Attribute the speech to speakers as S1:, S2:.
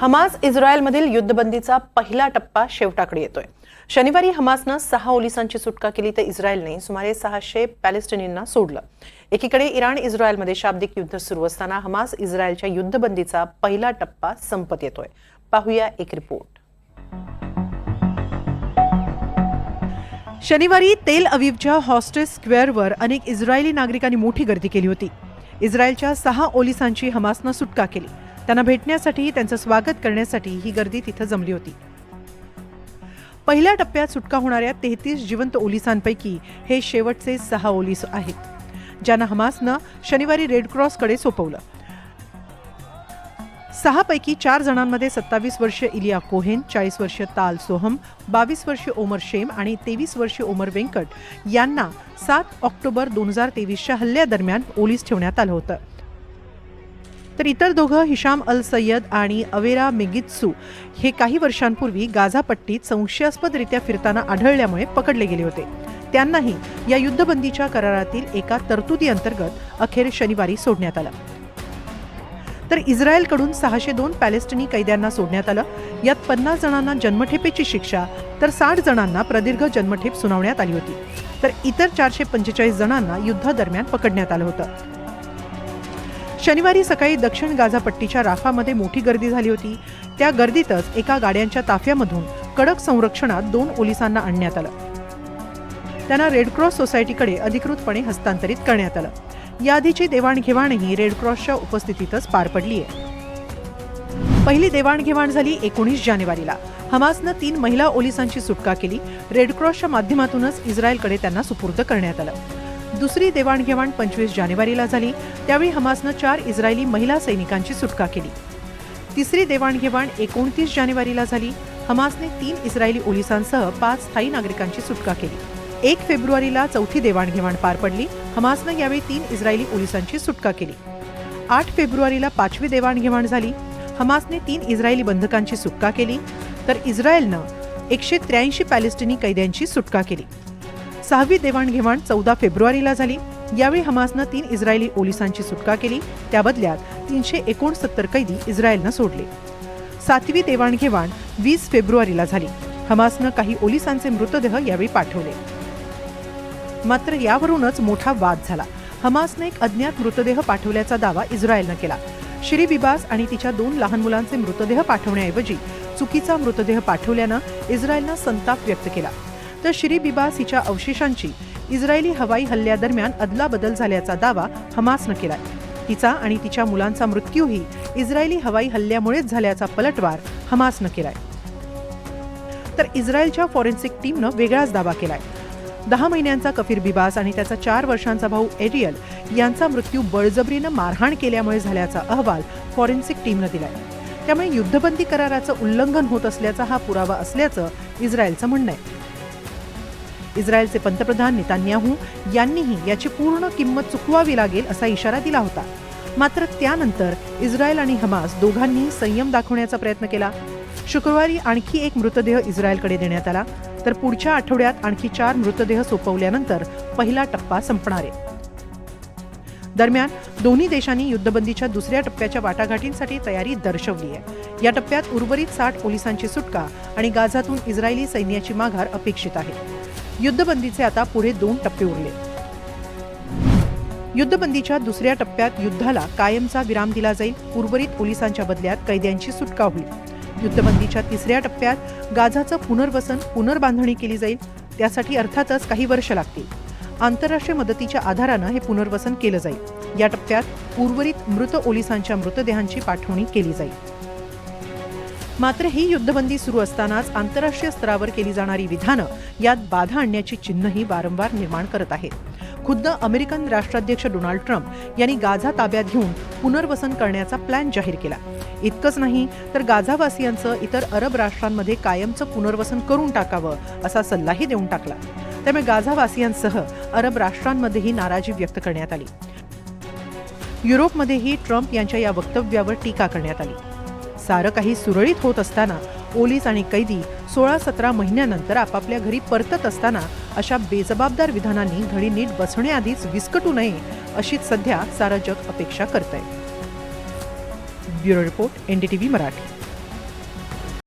S1: Hamas इस्रायलमधील युद्धबंदीचा पहिला टप्पा शेवटाकडे येतोय. शनिवारी हमासनं सहा ओलिसांची सुटका केली तर इस्रायलने सुमारे सहाशे पॅलेस्टिनींना सोडलं. एकीकडे इराण इस्रायलमध्ये शाब्दिक युद्ध सुरू असताना हमास इस्रायलच्या युद्धबंदीचा पहिला टप्पा संपत येतोय. पाहूया एक रिपोर्ट.
S2: शनिवारी तेल अवीवच्या हॉस्टेस स्क्वेअरवर अनेक इस्रायली नागरिकांनी मोठी गर्दी केली होती. इस्रायलच्या सहा ओलिसांची हमासनं सुटका केली. त्यांना भेटण्यासाठी त्यांचं स्वागत करण्यासाठी ही गर्दी तिथं जमली होती. पहिल्या टप्प्यात सुटका होणाऱ्या तेहतीस जिवंत ओलिसांपैकी हे शेवटचे सहा ओलीस आहेत ज्यांना हमासनं शनिवारी रेडक्रॉसकडे सोपवलं. सहापैकी चार जणांमध्ये सत्तावीस वर्ष इलिया कोहेन चाळीस वर्ष ताल सोहम बावीस वर्ष ओमर शेम आणि तेवीस वर्ष ओमर वेंकट यांना सात ऑक्टोबर दोन हजार तेवीसच्या हल्ल्यादरम्यान ओलीस ठेवण्यात आलं होतं. तर इतर दोघं हिशाम अल सय्यद आणि अवेरा मेगित्सू हे काही वर्षांपूर्वी गाझापट्टीत संशयास्पदरित्या फिरताना आढळल्यामुळे पकडले गेले होते. त्यांनाही या युद्धबंदीच्या करारातील एका तरतुदीअंतर्गत अखेर शनिवारी सोडण्यात आलं. तर इस्रायलकडून सहाशे दोन पॅलेस्टिनी कैद्यांना सोडण्यात आलं. यात पन्नास जणांना जन्मठेपेची शिक्षा तर साठ जणांना प्रदीर्घ जन्मठेप सुनावण्यात आली होती. तर इतर चारशे पंचेचाळीस जणांना युद्धादरम्यान पकडण्यात आलं होतं. शनिवारी सकाळी दक्षिण गाझापट्टीच्या राफामध्ये मोठी गर्दी झाली होती. त्या गर्दीतच एका गाड्यांच्या ताफ्यामधून कडक संरक्षणात दोन पोलिसांना आणण्यात आलं. त्यांना रेडक्रॉस सोसायटीकडे अधिकृतपणे हस्तांतरित करण्यात आलं. याआधीची देवाणघेवाणही रेडक्रॉसच्या उपस्थितीतच पार पडली आहे पहिली देवाणघेवाण झाली एकोणीस जानेवारीला. हमासनं तीन महिला ओलिसांची सुटका केली. रेडक्रॉसच्या माध्यमातूनच इस्रायलकडे त्यांना सुपूर्द करण्यात आलं. दुसरी देवाणघेवाण पंचवीस जानेवारीला झाली त्यावेळी हमासनं चार इस्रायली महिला सैनिकांची सुटका केली. तिसरी देवाणघेवाण एकोणतीस जानेवारीला झाली हमासने तीन इस्रायली ओलिसांसह पाच स्थायी नागरिकांची सुटका केली. एक फेब्रुवारीला चौथी देवाणघेवाण पार पडली हमासनं यावेळी तीन इस्रायली पोलिसांची सुटका केली. आठ फेब्रुवारीला पाचवी देवाणघेवाण झाली हमासने तीन इस्रायली बंधकांची सुटका केली तर इस्रायलनं एकशे त्र्याऐंशी पॅलेस्टिनी कैद्यांची सुटका केली. सहावी देवाणघेवाण चौदा फेब्रुवारीला झाली. यावेळी हमासनं तीन इस्रायली पोलिसांची सुटका केली. त्या बदल्यात तीनशे एकोणसत्तर कैदी इस्रायलनं सोडले. सातवी देवाणघेवाण वीस फेब्रुवारीला झाली. हमासनं काही ओलिसांचे मृतदेह यावेळी पाठवले. मात्र यावरूनच मोठा वाद झाला. हमासने एक अज्ञात मृतदेह पाठवल्याचा दावा इस्रायलनं केला. श्री बिबास आणि तिच्या दोन लहान मुलांचे मृतदेह पाठवण्याऐवजी चुकीचा मृतदेह पाठवल्यानं इस्रायलनं संताप व्यक्त केला. तर श्री बिबास हिच्या अवशेषांची इस्रायली हवाई हल्ल्यादरम्यान अदलाबदल झाल्याचा दावा हमासनं केलाय. तिचा आणि तिच्या मुलांचा मृत्यूही इस्रायली हवाई हल्ल्यामुळेच झाल्याचा पलटवार हमासनं केलाय. तर इस्रायलच्या फॉरेन्सिक टीमनं वेगळाच दावा केलाय. दहा महिन्यांचा कफीर बिबास आणि त्याचा चार वर्षांचा भाऊ एरियल यांचा मृत्यू बळजबरीनं मारहाण केल्यामुळे झाल्याचा अहवाल फॉरेन्सिक टीमनं दिलाय. त्यामुळे युद्धबंदी कराराचं उल्लंघन होत असल्याचा हा पुरावा असल्याचं इस्रायलचं म्हणणं आहे. इस्रायलचे पंतप्रधान नेतान्याहू यांनीही याची पूर्ण किंमत चुकवावी लागेल असा इशारा दिला होता. मात्र त्यानंतर इस्रायल आणि हमास दोघांनी संयम दाखवण्याचा प्रयत्न केला. शुक्रवारी आणखी एक मृतदेह इस्रायलकडे देण्यात आला. तर पुढच्या आठवड्यात आणखी चार मृतदेह सोपवल्यानंतर पहिला टप्पा संपणार आहे. दरम्यान दोन्ही देशांनी युद्धबंदीच्या दुसऱ्या टप्प्याच्या वाटाघाटींसाठी तयारी दर्शवली आहे. या टप्प्यात उर्वरित साठ पोलिसांची सुटका आणि गाझातून इस्रायली सैन्याची माघार अपेक्षित आहे. युद्धबंदीचे आता पुढे दोन टप्पे उरले. युद्धबंदीच्या दुसऱ्या टप्प्यात युद्धाला कायमचा विराम दिला जाईल. उर्वरित पोलिसांच्या बदल्यात कैद्यांची सुटका होईल. युद्धबंदीच्या तिसऱ्या टप्प्यात गाझाचं पुनर्वसन पुनर्बांधणी केली जाईल. त्यासाठी अर्थातच काही वर्ष लागतील. आंतरराष्ट्रीय मदतीच्या आधारानं हे पुनर्वसन केलं जाईल. या टप्प्यात उर्वरित मृत ओलिसांच्या मृतदेहांची पाठवणी केली जाईल. मात्र ही युद्धबंदी सुरू असतानाच आंतरराष्ट्रीय स्तरावर केली जाणारी विधानं यात बाधा आणण्याची चिन्हही वारंवार निर्माण करत आहेत. खुद्द अमेरिकन राष्ट्राध्यक्ष डोनाल्ड ट्रम्प यांनी गाझा ताब्यात घेऊन पुनर्वसन करण्याचा प्लॅन जाहीर केला. इतकंच नाही तर गाझावासियांचं इतर अरब राष्ट्रांमध्ये कायमचं पुनर्वसन करून टाकावं असा सल्लाही देऊन टाकला. त्यामुळे गाझावासियांसह अरब राष्ट्रांमध्येही नाराजी व्यक्त करण्यात आली. युरोपमध्येही ट्रम्प यांच्या या वक्तव्यावर टीका करण्यात आली. सारं काही सुरळीत होत असताना पोलीस आणि कैदी सोळा सतरा महिन्यानंतर आपापल्या घरी परतत असताना अशा बेजबाबदार विधानांनी घडी नीट बसण्याआधीच विस्कटू नये अशीच सध्या सारं जग अपेक्षा करत आहे ब्युरो रिपोर्ट एनडीटीव्ही मराठी.